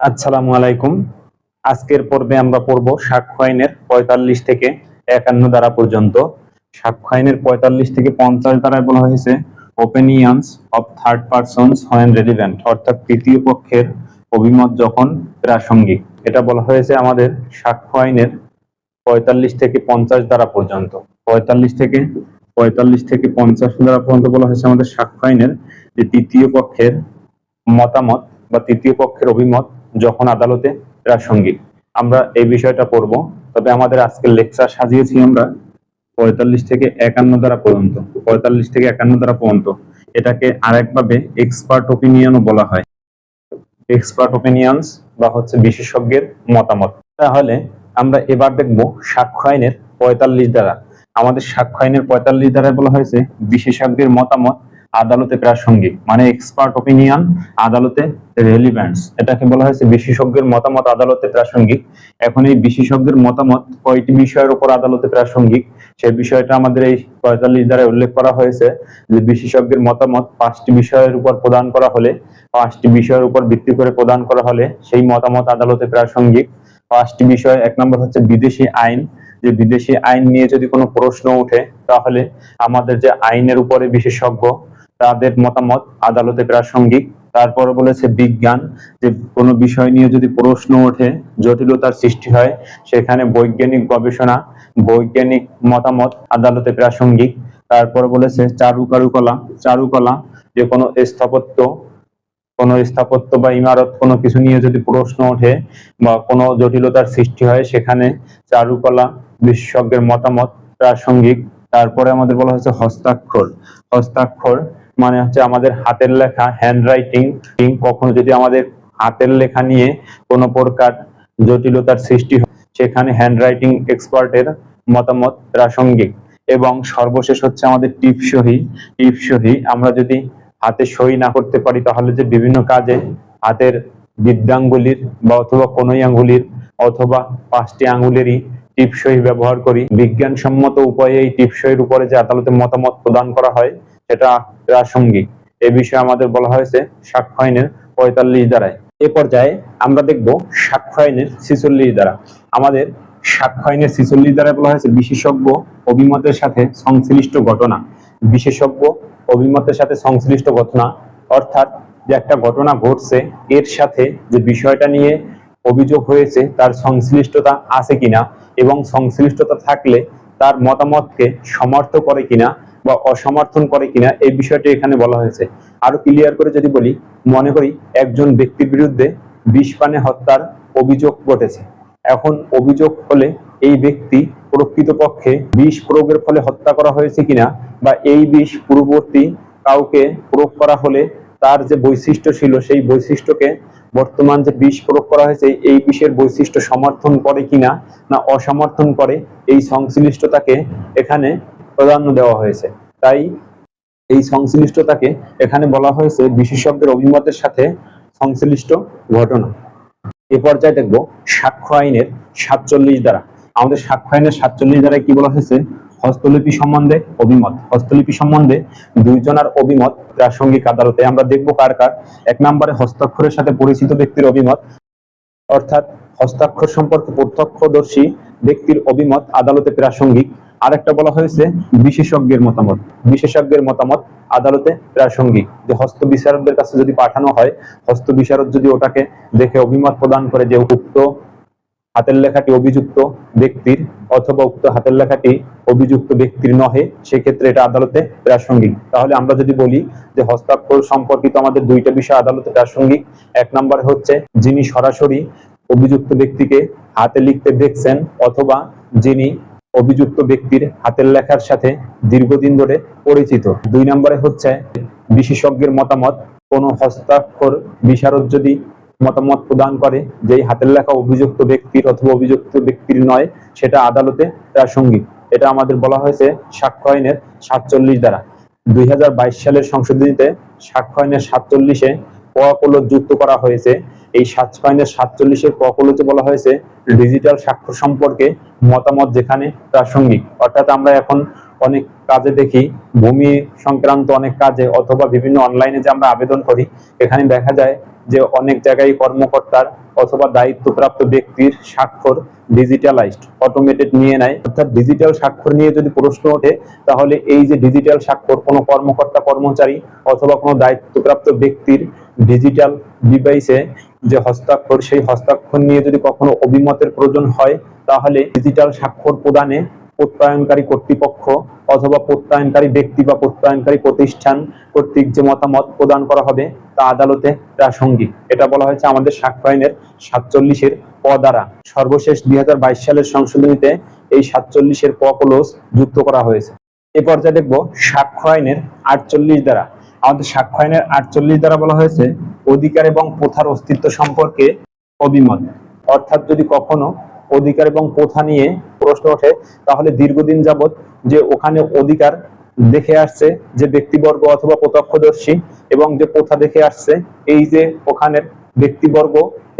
আসসালামু আলাইকুম। আজকের পর্বে আমরা পড়ব সাক্ষ্য আইনের পঁয়তাল্লিশ থেকে একান্ন ধারা পর্যন্ত। সাক্ষ্য আইনের পঁয়তাল্লিশ থেকে পঞ্চাশ ধারায় বলা হয়েছে opinions of third persons when relevant অর্থাৎ তৃতীয় পক্ষের অভিমত যখন প্রাসঙ্গিক। এটা বলা হয়েছে আমাদের সাক্ষ্য আইনের পঁয়তাল্লিশ থেকে পঞ্চাশ ধারা পর্যন্ত। পঁয়তাল্লিশ থেকে পঁয়তাল্লিশ থেকে পঞ্চাশ ধারা পর্যন্ত বলা হয়েছে আমাদের সাক্ষ্য আইনের যে তৃতীয় পক্ষের মতামত বা তৃতীয় পক্ষের অভিমত যখন আদালতে প্রাসঙ্গিক আমরা এই বিষয়টা পড়ব। তবে আমাদের আজকের লেকচার সাজিয়েছি আমরা পঁয়তাল্লিশ থেকে একান্ন দ্বারা পর্যন্ত। পঁয়তাল্লিশ থেকে একান্ন দ্বারা পর্যন্ত। এটাকে আরেকভাবে এক্সপার্ট ওপিনিয়নও বলা হয়। এক্সপার্ট ওপিনিয়ন্স বা হচ্ছে বিশেষজ্ঞের মতামত। তাহলে আমরা এবার দেখব সাক্ষ্য আইনের পঁয়তাল্লিশ দ্বারা। আমাদের সাক্ষ্য আইনের পঁয়তাল্লিশ দ্বারায় বলা হয়েছে বিশেষজ্ঞের মতামত আদালতে প্রাসঙ্গিক মানে এক্সপার্ট ওপিনিয়ন আদালতে রেলিভেন্টস এটাকে বলা হয়েছে বিশেষজ্ঞের মতামত, আদালতে প্রাসঙ্গিক এখন এই বিশেষজ্ঞের মতামত কয়টি বিষয়ের উপর আদালতে প্রাসঙ্গিক সেই বিষয়টা আমাদের এই পঁয়তাল্লিশ দ্বারা উল্লেখ করা হয়েছে যে বিশেষজ্ঞের মতামত পাঁচটি বিষয়ের উপর প্রদান করা হলে, পাঁচটি বিষয়ের উপর ভিত্তি করে প্রদান করা হলে সেই মতামত আদালতে প্রাসঙ্গিক পাঁচটি বিষয়, এক নম্বর হচ্ছে বিদেশি আইন। যে বিদেশি আইন নিয়ে যদি কোনো প্রশ্ন ওঠে, তাহলে আমাদের যে আইনের উপরে বিশেষজ্ঞ তাদের মতামত, আদালতে প্রাসঙ্গিক তারপরে বলেছে বিজ্ঞান যে কোনো বিষয় নিয়ে যদি প্রশ্ন ওঠে জটিলতার সৃষ্টি হয়, সেখানে বৈজ্ঞানিক গবেষণা, বৈজ্ঞানিক মতামত, আদালতে প্রাসঙ্গিক তারপরে বলেছে চারুকারুকলা, চারুকলা যে কোনো স্থাপত্য কোনো স্থাপত্য বা ইমারত কোনো কিছু নিয়ে যদি প্রশ্ন ওঠে বা কোনো জটিলতার সৃষ্টি হয়, সেখানে চারুকলা বিশেষজ্ঞের মতামত প্রাসঙ্গিক। তারপরে আমাদের বলা হয়েছে হস্তাক্ষর। হস্তাক্ষর মানে হচ্ছে আমাদের হাতের লেখা হ্যান্ড রাইটিং কখনো যদি আমাদের হাতের লেখা নিয়ে কোনো প্রকার জটিলতার সৃষ্টি হয়, সেখানে হ্যান্ড রাইটিং এক্সপার্টের মতামত প্রাসঙ্গিক। এবং সর্বশেষ হচ্ছে আমাদের টিপসহি টিপসহি আমরা যদি হাতে সই না করতে পারি, তাহলে যে বিভিন্ন কাজে হাতের বৃদ্ধাঙ্গুলির বা অথবা কনুই আঙ্গুলির অথবা পাঁচটি আঙ্গুলেরই টিপসই ব্যবহার করি। বিজ্ঞানসম্মত উপায়ে এই টিপসইয়ের উপরে যে আদালতে মতামত প্রদান করা হয় সেটা প্রাসঙ্গিক। এ বিষয়ে আমাদের বলা হয়েছে সাক্ষ্য আইনের পঁয়তাল্লিশ দ্বারায়। এ পর্যায়ে আমরা দেখব সাক্ষ্য আইনের ছিচল্লিশ দ্বারা। আমাদের সাক্ষ্য আইনের ছিচল্লিশ দ্বারায় বলা হয়েছে বিশেষজ্ঞ অভিমতের সাথে সংশ্লিষ্ট ঘটনা। বিশেষজ্ঞ অভিমতের সাথে সংশ্লিষ্ট ঘটনা। অর্থাৎ যে একটা ঘটনা ঘটছে, এর সাথে যে বিষয়টা নিয়ে অভিযোগ হয়েছে, তার সংশ্লিষ্টতা আছে কিনা এবং সংশ্লিষ্টতা থাকলে তার মতামতকে সমর্থ করে কিনা বা অসমর্থন করে কিনা, এই বিষয়টি এখানে বলা হয়েছে। আরও ক্লিয়ার করে যদি বলি, মনে করি একজন ব্যক্তির বিরুদ্ধে বিষ পানে হত্যার অভিযোগ ঘটেছে। এখন অভিযোগ হলে এই ব্যক্তি প্রকৃতপক্ষে বিষ প্রয়োগের ফলে হত্যা করা হয়েছে কিনা বা এই বিষ পূর্ববর্তী কাউকে প্রয়োগ করা হলে তার যে বৈশিষ্ট্য ছিল, সেই বৈশিষ্ট্যকে বর্তমান যে বিষ প্রয়োগ করা হয়েছে, এই বিষের বৈশিষ্ট্য সমর্থন করে কিনা না অসমর্থন করে, এই সংশ্লিষ্টতাকে এখানে প্রাধান্য দেওয়া হয়েছে। তাই এই সংশ্লিষ্টতাকে এখানে বলা হয়েছে বিশেষজ্ঞের অভিমতের সাথে সংশ্লিষ্ট ঘটনা। এ পর্যায়ে দেখব সাক্ষ্য আইনের সাতচল্লিশ দ্বারা আমাদের সাক্ষ্য আইনের সাতচল্লিশ দ্বারায় কি বলা হয়েছে? হস্তলিপি সম্বন্ধে অভিমত। হস্তলিপি সম্বন্ধে দুইজনের অভিমত প্রাসঙ্গিক আদালতে। আমরা দেখব কার কার। এক নম্বরে হস্তাক্ষরের সাথে পরিচিত ব্যক্তির অভিমত, অর্থাৎ হস্তাক্ষর সম্পর্কে প্রত্যক্ষদর্শী ব্যক্তির অভিমত আদালতে প্রাসঙ্গিক। আরেকটা বলা হয়েছে বিশেষজ্ঞের মতামত। বিশেষজ্ঞের মতামত আদালতে প্রাসঙ্গিক যে হস্ত বিচারকদের কাছে যদি পাঠানো হয়, হস্ত বিচারক যদি ওটাকে দেখে অভিমত প্রদান করে যে উক্ত হাতের লেখাটি অভিযুক্ত ব্যক্তির অথবা উক্ত হাতের লেখাটি অভিযুক্ত ব্যক্তির নহে, সেক্ষেত্রে এটা আদালতে প্রাসঙ্গিক তাহলে আমরা যদি বলি যে হস্তাক্ষর সম্পর্কিত আমাদের দুইটা বিষয় আদালতে প্রাসঙ্গিক এক নম্বরে হচ্ছে যিনি সরাসরি অভিযুক্ত ব্যক্তিকে হাতে লিখতে দেখছেন অথবা যিনি অভিযুক্ত ব্যক্তির হাতের লেখার সাথে দীর্ঘদিন ধরে পরিচিত। দুই নম্বরে হচ্ছে বিশেষজ্ঞের মতামত। কোন হস্তাক্ষর বিশারদ যদি মতামত প্রদান করে যে হাতের লেখা অভিযুক্ত ব্যক্তির অথবা অভিযুক্ত ব্যক্তির নয়, সেটা আদালতে প্রাসঙ্গিক। এটা আমাদের বলা হয়েছে সাক্ষ্য আইনের সাতচল্লিশ দ্বারা। দুই হাজার বাইশ সালের সংশোধনীতে সাক্ষ্য আইনের সাতচল্লিশে কোয়াকোলজ যুক্ত করা হয়েছে। এই সাত আইনের সাতচল্লিশের কোয়াকোলজে বলা হয়েছে ডিজিটাল স্বাক্ষর সম্পর্কে মতামত যেখানে প্রাসঙ্গিক। অর্থাৎ আমরা এখন অনেক কাজে দেখি, ভূমি সংক্রান্ত অনেক কাজে অথবা বিভিন্ন অনলাইনে যে আমরা আবেদন করি, এখানে দেখা যায় যে অনেক জায়গায় কর্মকর্তার অথবা দায়িত্বপ্রাপ্ত ব্যক্তির স্বাক্ষর ডিজিটালাইজড অটোমেটেড নিয়ে নেয়। অর্থাৎ ডিজিটাল স্বাক্ষর নিয়ে যদি প্রশ্ন ওঠে, তাহলে এই যে ডিজিটাল স্বাক্ষর, কোনো কর্মকর্তা, কর্মচারী অথবা কোনো দায়িত্বপ্রাপ্ত ব্যক্তির ডিজিটাল ডিভাইসে যে হস্তাক্ষর, সেই হস্তাক্ষর নিয়ে যদি কখনো অভিমতের প্রয়োজন হয়, তাহলে ডিজিটাল স্বাক্ষর প্রদানে প্রত্যয়নকারী কর্তৃপক্ষ অথবা প্রত্যয়নকারী ব্যক্তি বা প্রত্যয়নকারী প্রতিষ্ঠান কর্তৃক যে মতামত প্রদান করা হবে তা আদালতে প্রাসঙ্গিক। এটা বলা হয়েছে আমাদের সাক্ষ্য আইনের সাতচল্লিশের প দ্বারা। সর্বশেষ দুই সালের সংশোধনীতে এই সাতচল্লিশের প ক্লোজ যুক্ত করা হয়েছে। এ পর্যায়ে দেখব সাক্ষ্য আইনের আটচল্লিশ দ্বারা। আমাদের সাক্ষ্য আইনের আটচল্লিশ দ্বারা বলা হয়েছে অধিকার এবং প্রথার অস্তিত্ব সম্পর্কে অভিমত। অর্থাৎ যদি কখনো অধিকার এবং প্রথা নিয়ে প্রশ্ন ওঠে, তাহলে দীর্ঘদিন যাবৎ যে ওখানে অধিকার দেখে আসছে, যে ব্যক্তিবর্গ অথবা প্রত্যক্ষদর্শী এবং যে প্রথা দেখে আসছে, এই যে ওখানের ব্যক্তিবর্গ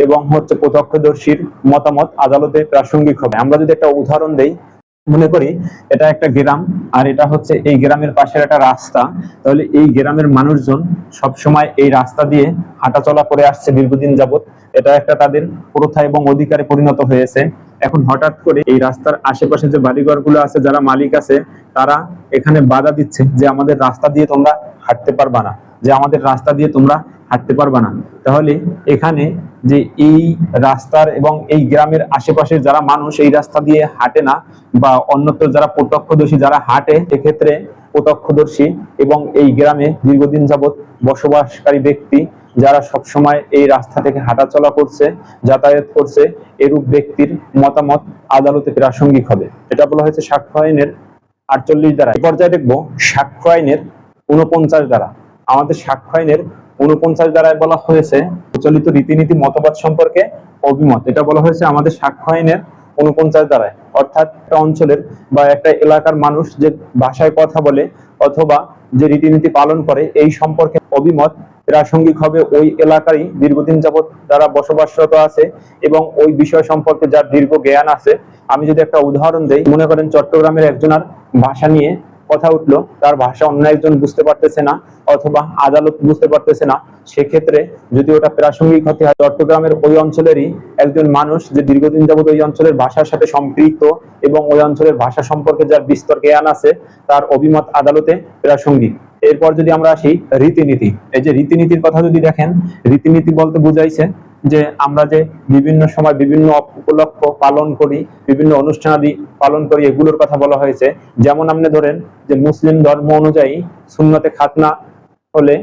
এবং হচ্ছে প্রত্যক্ষদর্শীর মতামত আদালতে প্রাসঙ্গিক হবে। আমরা যদি একটা উদাহরণ দেই মনে করি এটা একটা গ্রাম আর এটা হচ্ছে এই গ্রামের পাশের একটা রাস্তা। তাহলে এই গ্রামের মানুষজন সব সময় এই রাস্তা দিয়ে হাঁটাচলা করে আসছে দীর্ঘদিন যাবত এটা একটা তাদের প্রথা এবং অধিকারে পরিণত হয়েছে। এখন হঠাৎ করে এই রাস্তার আশেপাশে যে বাড়িঘরগুলো আছে, যারা মালিক আছে, তারা এখানে বাধা দিচ্ছে যে আমাদের রাস্তা দিয়ে তোমরা হাঁটতে পারবা না, যে আমাদের রাস্তা দিয়ে তোমরা হাঁটতে পারবা না। তাহলে এখানে যে এই রাস্তার এবং এই গ্রামের আশেপাশে যারা মানুষ এই রাস্তা দিয়ে হাঁটে না বা অন্যত্র যারা প্রত্যক্ষদর্শী যারা হাঁটে, এক্ষেত্রে প্রত্যক্ষদর্শী এবং এই গ্রামে দীর্ঘদিন যাবৎ বসবাসকারী ব্যক্তি যারা সবসময় এই রাস্তা থেকে হাঁটাচলা করছে, যাতায়াত করছে, এরূপ ব্যক্তির মতামত আদালতে প্রাসঙ্গিক হবে। এটা বলা হয়েছে সাক্ষ্য আইনের আটচল্লিশ দ্বারা। এই পর্যায়ে দেখব সাক্ষ্য আইনের উনপঞ্চাশ দ্বারা। আমাদের সাক্ষ্য আইনের উনপঞ্চাশ দ্বারায় বলা হয়েছে, প্রচলিত রীতিনীতি মতবাদ সম্পর্কে অভিমত। এটা বলা হয়েছে আমাদের সাক্ষ্য আইনের উনপঞ্চাশ দ্বারায়। অর্থাৎ একটা অঞ্চলের বা একটা এলাকার মানুষ যে ভাষায় কথা বলে অথবা যে রীতিনীতি পালন করে, এই সম্পর্কে অভিমত প্রাসঙ্গিক হবে ওই এলাকারই দীর্ঘদিন যাবত যারা বসবাসরত আছে এবং ওই বিষয় সম্পর্কে যার দীর্ঘ জ্ঞান আছে। আমি যদি একটা উদাহরণ দেই, মনে করেন চট্টগ্রামের একজনের ভাষা নিয়ে কথা উঠল, তার ভাষা অন্য একজন বুঝতে পারতেছে না অথবা আদালত বুঝতে পারতেছে না, সেক্ষেত্রে যদি ওটা প্রাসঙ্গিক হতে হয়, চট্টগ্রামের ওই অঞ্চলেরই একজন মানুষ যে দীর্ঘদিন যাবত ওই অঞ্চলের ভাষার সাথে সম্পৃক্ত এবং ওই অঞ্চলের ভাষা সম্পর্কে যার বিস্তর জ্ঞান আছে, তার অভিমত আদালতে প্রাসঙ্গিক। এরপর যদি আমরা আসি রীতিনীতি, এই যে রীতিনীতির কথা যদি দেখেন, রীতিনীতি বলতে বুঝাইছে যে আমরা যে বিভিন্ন সময় বিভিন্ন উপলক্ষ পালন করি, বিভিন্ন অনুষ্ঠানাদি পালন করি, এগুলোর কথা বলা হয়েছে। যেমন আপনি ধরেন যে মুসলিম ধর্ম অনুযায়ী সুন্নতে খাতনা হলে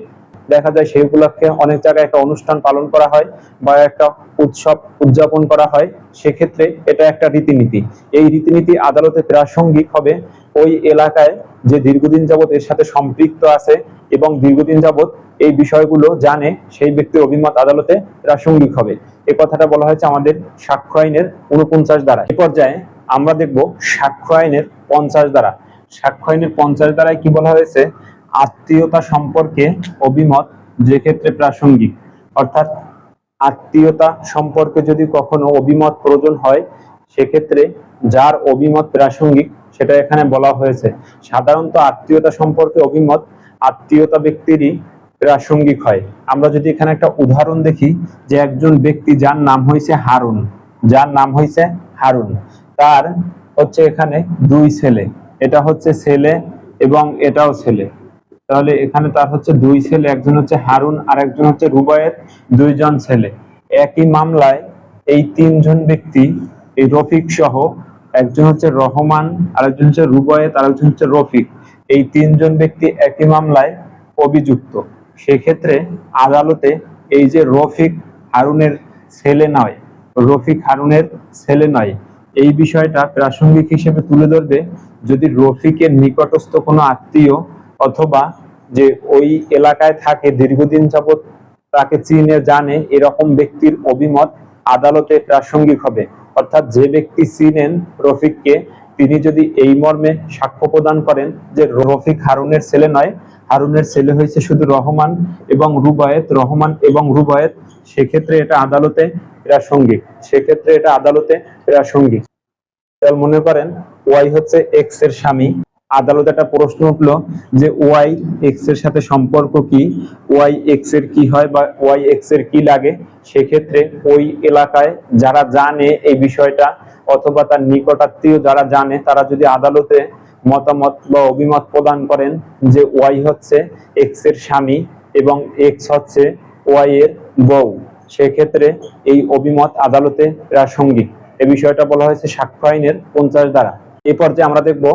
দেখা যায় সেই উপলক্ষে অনেক জায়গায় একটা অনুষ্ঠান পালন করা হয় বা একটা উৎসব উদযাপন করা হয়। সেক্ষেত্রে এটা একটা রীতিনীতি। এই রীতিনীতি আদালতে প্রাসঙ্গিক হবে। ওই এলাকায় যে দীর্ঘদিন যাবত এর সাথে সম্পৃক্ত আছে এবং দীর্ঘদিন যাবত এই বিষয়গুলো জানে, সেই ব্যক্তির অভিমত আদালতে প্রাসঙ্গিক হবে। এ কথাটা বলা হয়েছে আমাদের সাক্ষ্য আইনের উনপঞ্চাশ দ্বারা এ পর্যায়ে আমরা দেখব সাক্ষ্য আইনের পঞ্চাশ দ্বারা সাক্ষ্য আইনের পঞ্চাশ দ্বারায় কি বলা হয়েছে? আত্মীয়তা সম্পর্কে অভিমত যে ক্ষেত্রে প্রাসঙ্গিক। অর্থাৎ আত্মীয়তা সম্পর্কে যদি কখনো অভিমত প্রয়োজন হয়, সেক্ষেত্রে যার অভিমত প্রাসঙ্গিক সেটা এখানে বলা হয়েছে। সাধারণত আত্মীয়তা সম্পর্কে অভিমত আত্মীয়তা ব্যক্তিরই প্রাসঙ্গিক হয়। আমরা যদি এখানে একটা উদাহরণ দেখি যে একজন ব্যক্তি যার নাম হয়েছে হারুন, যার নাম হয়েছে হারুন। তার হচ্ছে এখানে দুই ছেলে, এটা হচ্ছে ছেলে এবং এটাও ছেলে। তাহলে এখানে তার হচ্ছে দুই ছেলে, একজন হচ্ছে হারুন আর একজন হচ্ছে রুবায়ের দুইজন ছেলে। একই মামলায় এই তিনজন ব্যক্তি, এই রফিক সহ একজন হচ্ছে রহমান আর একজন হচ্ছে রুবায়েত আর একজন হচ্ছে রফিক। এই তিনজন ব্যক্তি একই মামলায় অভিযুক্ত। সেক্ষেত্রে আদালতে এই যে রফিক হারুনের ছেলে নয়, রফিক হারুনের ছেলে নয়, এই বিষয়টা প্রাসঙ্গিক হিসেবে তুলে ধরবে। যদি রফিকের নিকটস্থ কোনো আত্মীয় অথবা যে ওই এলাকায় থাকে, দীর্ঘদিন যাবত তাকে চিনে, জানে, এরকম ব্যক্তির অভিমত আদালতে প্রাসঙ্গিক হবে। অর্থাৎ যে ব্যক্তি চিনেন রফিককে, তিনি যদি এই মর্মে সাক্ষ্য প্রদান করেন যে রফিক হারুনের ছেলে নয় হারুনের ছেলে হয়েছে শুধু রহমান এবং রুবায়েত, রহমান এবং রুবায়েত। সেক্ষেত্রে এটা আদালতে প্রাসঙ্গিক সেক্ষেত্রে এটা আদালতে প্রাসঙ্গিক তাহলে মনে করেন ওয়াই হচ্ছে এক্সের স্বামী। আদালতে একটা প্রশ্ন উঠল যে ওয়াই এক্সের সাথে সম্পর্ক কি? ওয়াই এক্সের কি হয় বা ওয়াই এক্সের কি লাগে? সেক্ষেত্রে ওই এলাকায় যারা জানে এই বিষয়টা অথবা তার নিকটাত্মীয় যারা জানে, তারা যদি আদালতে মতামত বা অভিমত প্রদান করেন যে ওয়াই হচ্ছে এক্সের স্বামী এবং এক্স হচ্ছে ওয়াই এর বউ। সেক্ষেত্রে এই অভিমত আদালতে প্রাসঙ্গিক। এ বিষয়টা বলা হয়েছে সাক্ষ্য আইনের পঞ্চাশ দ্বারা। এই পর্যায়ে আমরা দেখব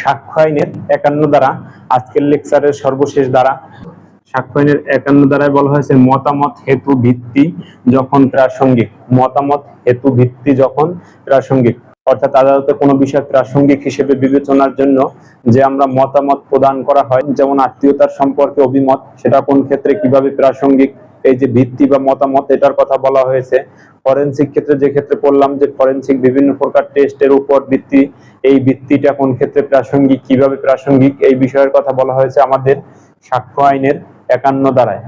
সাক্ষ্য আইনের একান্ন দ্বারা, আজকের লেকচারের সর্বশেষ দ্বারা। সাক্ষ্য আইনের একান্ন দ্বারায় বলা হয়েছে মতামত হেতু ভিত্তি যখন প্রাসঙ্গিক। মতামত হেতু ভিত্তি যখন প্রাসঙ্গিক। অর্থাৎ আদালতে কোনো বিষয় প্রাসঙ্গিক হিসেবে বিবেচনার জন্য যে আমরা মতামত প্রদান করা হয়, যেমন আত্মীয়তার সম্পর্কে অভিমত, সেটা কোন ক্ষেত্রে কীভাবে প্রাসঙ্গিক, এই যে ভিত্তি বা মতামত, এটার কথা বলা হয়েছে। ফরেন্সিক ক্ষেত্রে যে ক্ষেত্রে বললাম যে ফরেন্সিক বিভিন্ন প্রকার টেস্টের উপর ভিত্তি, এই ভিত্তিটা কোন ক্ষেত্রে প্রাসঙ্গিক, কীভাবে প্রাসঙ্গিক, এই বিষয়ের কথা বলা হয়েছে আমাদের সাক্ষ্য আইনের একান্ন দ্বারায়।